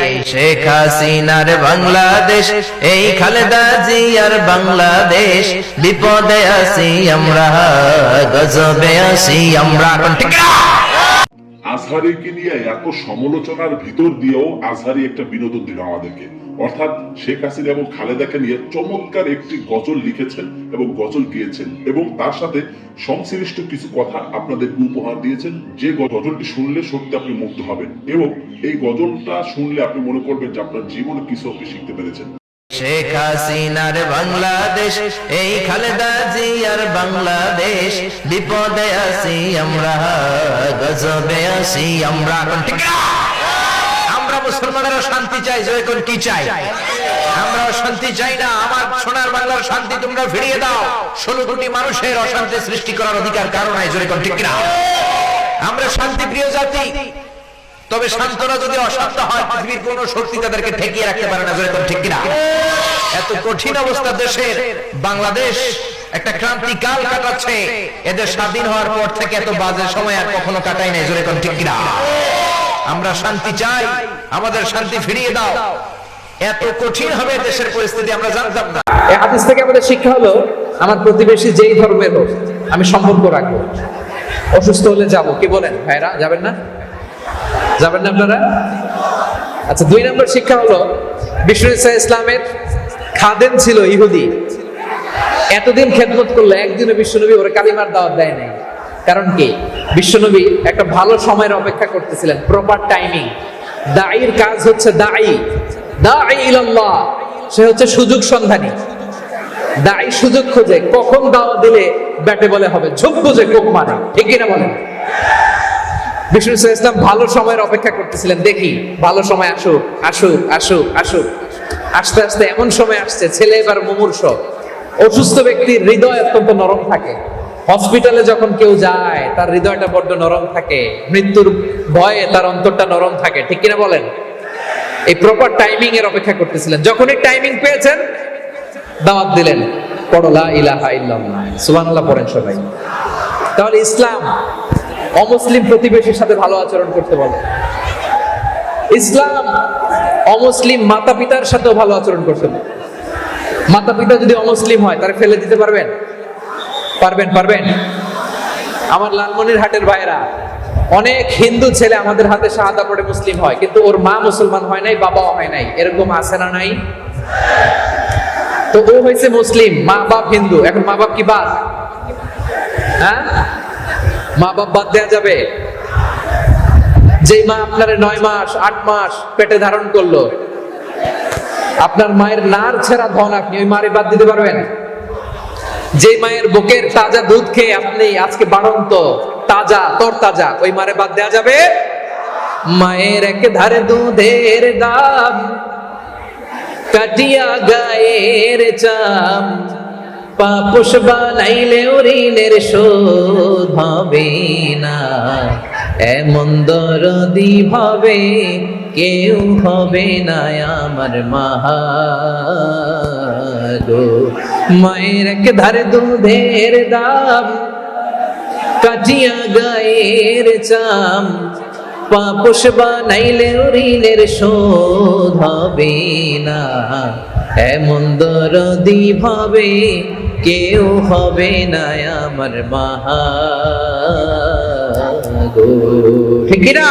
এই শেখ হাসিনার বাংলাদেশ এই খালেদা জিয়ার বাংলাদেশ বিপদে আছি আমরা গজবে আছি আমরা এখন ঠিক না? আজহারিকে নিয়ে এত সমালোচনার ভিতর দিয়েও আজহারি একটা বিনোদন দিল আমাদেরকে অর্থাৎ শেখ হাসিনা এবং খালেদাকে নিয়ে চমৎকার একটি গজল লিখেছেন এবং গজল গিয়েছেন। এবং তার সাথে সংশ্লিষ্ট কিছু কথা আপনাদেরকে উপহার দিয়েছেন। যে গজলটি শুনলে সত্যি আপনি মুগ্ধ হবেন। এবং এই গজলটা শুনলে আপনি মনে করবেন যে আপনার জীবনে কিছু আপনি শিখতে পেরেছেন। শেখ হাসিনার বাংলাদেশ, এই খালেদা জিয়ার বাংলাদেশ। বিপদে আছি আমরা, গজবে আছি আমরা। মুসলমানেরা শান্তি চাই জয় কোন কি চাই? আমরা শান্তি চাই না, আমার সোনার বাংলার শান্তি তোমরা ফিরিয়ে দাও। ষোলো কোটি মানুষের অশান্তি সৃষ্টি করার অধিকার কারণ নাই ঠিক না আমরা শান্তি প্রিয় জাতি। তবে শান্তরা যদি অশান্ত হয়, পৃথিবীর কোন শক্তি তাদেরকে ঠেকিয়ে রাখতে পারে না ঠিক এত কঠিন অবস্থা দেশের, বাংলাদেশ একটা ক্রান্তিকাল কাটাচ্ছে। এদের স্বাধীন হওয়ার পর থেকে এত বাজে সময় আর কখনো কাটাই নাই, জোরে ঠিক কিনা? আমরা শান্তি চাই। আমাদের শান্তি ফিরিয়ে দাও। এত কঠিন হবে দেশের পরিস্থিতি আমরা জানতাম না। এই হাদিস থেকে আমাদের শিক্ষা হলো আমার প্রতিবেশী যেই ধর্মের হোক আমি সম্পর্ক রাখব। অসুস্থ হলে যাব। কি বলেন? ভাইরা যাবেন না? যাবেন না আপনারা? আচ্ছা দুই নম্বর শিক্ষা হলো বিষ্ণু ইসা ইসলামের খাদেম ছিল ইহুদি। এতদিন খেদমত করলে একদিনে বিশ্বনবী ওরা কালিমার দাওয়াত দেয় নাই। কারণ কি? বিশ্বনবী একটা ভালো সময়ের অপেক্ষা করতেছিলেন প্রপার টাইমিং দায়ীর কাজ হচ্ছে দায়ী দায়ী ইলাল্লাহ, সে হচ্ছে সুযোগ সন্ধানী। দায়ী সুযোগ খোঁজে, কখন দাওয়া দিলে ব্যাটে বলে হবে, ঝোপ বুঝে কোক মানে ঠিক কিনা বলেন? বিষ্ণু ইসা ইসলাম ভালো সময়ের অপেক্ষা করতেছিলেন, দেখি, ভালো সময় আসুক আসুক আসুক আসুক। আস্তে আস্তে এমন সময় আসছে, ছেলে এবার মুমূর্ষ। অসুস্থ ব্যক্তির হৃদয় অত্যন্ত নরম থাকে। হসপিটালে যখন কেউ যায়, তার হৃদয়টা বড্ড নরম থাকে। মৃত্যুর ভয়ে তার অন্তরটা নরম থাকে। ঠিক কিনা বলেন? এই প্রপার টাইমিং এর অপেক্ষা করতেছিলেন। যখনই টাইমিং পেয়েছেন, দাওয়াত দিলেন। পড়লা ইলাহা ইল্লাল্লাহ। সুবহানাল্লাহ পড়েন সবাই। তাহলে ইসলাম অমুসলিম প্রতিবেশীর সাথে ভালো আচরণ করতে বলে। ইসলাম অমুসলিম মাতা পিতার সাথেও ভালো আচরণ করতে বলে। মাতা পিতা যদি অমুসলিম হয়, তারা ফেলে দিতে পারবেন? পারবেন পারবেন? আমার লালমনির হাটের ভাইরা অনেক হিন্দু ছেলে আমাদের হাতে শাহাদা পড়ে মুসলিম হয়, কিন্তু ওর মা মুসলমান হয় নাই, বাবাও হয় নাই। এরকম আছে না নাই? তো ও হয়েছে মুসলিম, মা বাপ হিন্দু। এখন মা বাপ কি বাদ? হ্যাঁ? মা বাপ বাদ দেয়া যাবে? যেই মা আপনার নয় মাস, আট মাস পেটে ধারণ করল, আপনার মায়ের নার ছেঁড়া ধন আপনি ওই মারে বাদ দিতে পারবেন? যে মায়ের বুকের তাজা দুধ খেয়ে আপনি আজকে বাড়ন্ত তাজা তর তাজা ওই মারে বাদ দেওয়া যাবে? মায়ের এক ধারে দুধের দাম, কাটিয়া গায়ের চাম, পাপুষ বানাইলে ঋণের শোধ হবে না। এমন দরদি ভাবে কেউ হবে না আমার মাহা গো মায়ের এক ধারে দুধের দাম কাটিয়া গায়ের চাম। পাপস বানাইলে ঋণের শোধ হবে না। এমন দরদি ভাবে কেউ হবে না আমার মাহা ঠিক না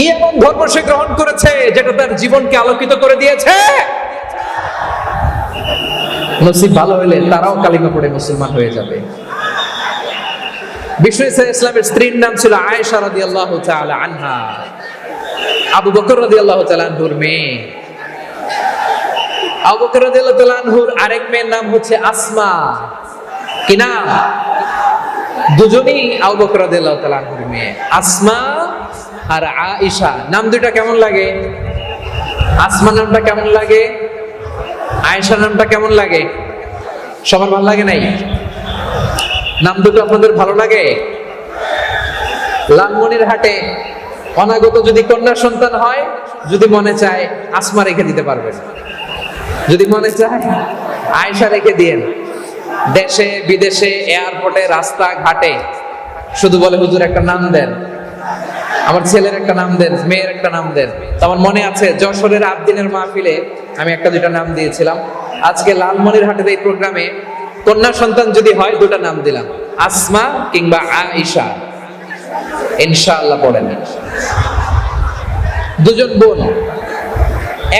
কি এমন ধর্ম সে গ্রহণ করেছে, যেটা তার জীবনকে আলোকিত করে দিয়েছে। নসিব ভালো হলে তারাও কালিমা পড়ে মুসলমান হয়ে যাবে। ইসলামের স্ত্রীর নাম ছিল আয়েশা রাদিয়াল্লাহু তাআলা আনহা। আবু বকর রাদিয়াল্লাহু তাআলা আনহুর মেয়ে। আবু বকর তাআলা আনহুর আরেক মেয়ের নাম হচ্ছে আসমা। কি নাম? দুজনই আবু বকর রাদিয়াল্লাহু তাআলা আনহুর মেয়ে। আসমা আর আয়েশা, নাম দুইটা কেমন লাগে? আসমা নামটা কেমন লাগে? আয়েশা নামটা কেমন লাগে? সবার ভালো লাগে নাই? নাম দুটো আপনাদের ভালো লাগে? লালমনির হাটে অনাগত যদি কন্যা সন্তান হয়, যদি মনে চায় আসমা রেখে দিতে পারবেন। যদি মনে চায়, আয়েশা রেখে দিয়েন। দেশে, বিদেশে এয়ারপোর্টে রাস্তা ঘাটে শুধু বলে হুজুর একটা নাম দেন। আমার ছেলের একটা নাম দেন, মেয়ের একটা নাম দেন। তো আমার মনে আছে, যশোরের আবদিনের মাহফিলে আমি একটা দুটা নাম দিয়েছিলাম। আজকে লালমনির হাটের এই প্রোগ্রামে কন্যা সন্তান যদি হয়, দুটা নাম দিলাম। আসমা কিংবা আয়েশা। ইনশাআল্লাহ পড়েন। দুজন বোন,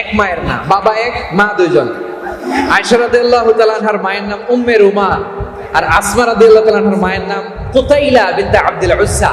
এক মায়ের না বাবা এক, মা দুজন আয়েশা রাদিয়াল্লাহু তাআলা আনহার মায়ের নাম উম্মে রুমা, আর আসমা রাদিয়াল্লাহু তাআলা আনহার মায়ের নাম কুতাইলা বিনতে আব্দুল উজ্জা।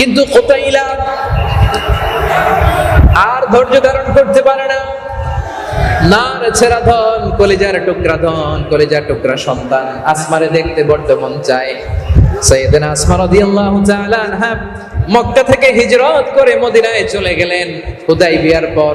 কিন্তু কোতাইলা আর ধৈর্য ধারণ করতে পারে না। না রে ছেড়া ধন, কলেজার টুকরা ধন, কলেজার টুকরা সন্তান। আসমারে দেখতে বড্ড মন চায়। সৈয়দিন আসমা রাদিয়াল্লাহু তাআলা আনহা মক্কা থেকে হিজরত করে মদিনায় চলে গেলেন। হুদাই বিয়ার পর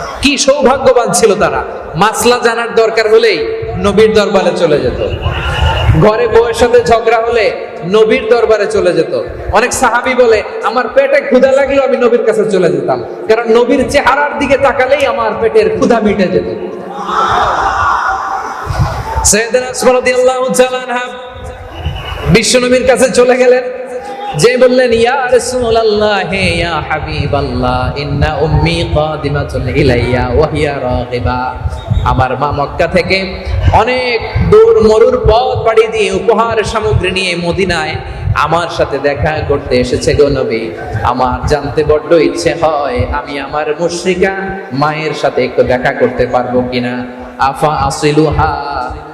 কি সৌভাগ্যবান ছিল তারা? মাসলা জানার দরকার হলেই নবীর দরবারে চলে যেত। ঘরে বউয়ের সাথে ঝগড়া হলে নবীর দরবারে চলে যেত। অনেক সাহাবি বলে, আমার পেটে ক্ষুধা লাগলেও আমি নবীর কাছে চলে যেতাম। কারণ নবীর চেহারার দিকে তাকালেই আমার পেটের ক্ষুধা মিটে যেত। আনহা বিশ্বনবীর কাছে চলে গেলেন। যে বললেন, ইয়া হে ইয়া ইন্না উম্মি কাদিমাতুন ইলাইয়া ওয়া হিয়া রাগিবা। আমার মা মক্কা থেকে অনেক দূর মরুর পথ পাড়ি দিয়ে উপহার সামগ্রী নিয়ে মদিনায় আমার সাথে দেখা করতে এসেছে গো নবী। আমার জানতে বড্ড ইচ্ছে হয় আমি আমার মুশরিকা মায়ের সাথে একটু দেখা করতে পারব কিনা। আফা আসিলুহা?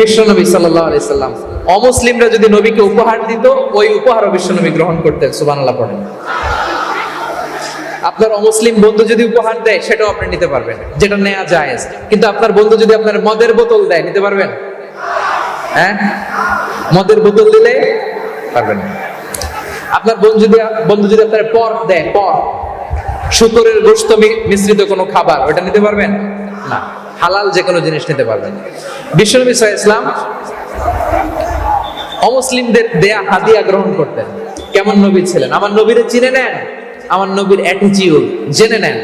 বিশ্বনবী সাল্লাল্লাহু আলাইহি সাল্লাম। অমুসলিমরা যদি নবীকে উপহার দিত, ওই উপহারও বিশ্বনবী গ্রহণ করতেন, সুবহানাল্লাহ পড়েন। আপনার অমুসলিম বন্ধু যদি উপহার দেয়, সেটাও আপনি নিতে পারবেন। যেটা নেওয়া যায় কিন্তু আপনার বন্ধু যদি আপনার মদের বোতল দেয়, নিতে পারবেন? হ্যাঁ? মদের বোতল দিলে পারবেন আপনার বন্ধু যদি বন্ধু যদি আপনার পর দেয়, পর, শুকরের গোস্ত মিশ্রিত কোনো খাবার, ওটা নিতে পারবেন? না। হালাল যে কোনো জিনিস নিতে পারবেন। বিশ্বনবী ইসলাম অমুসলিমদের দেয়া হাদিয়া গ্রহণ করতেন। কেমন নবী ছিলেন? আমার নবীরে চিনে নেন, আমার নবীর অ্যাটিচিউড জেনে নেন।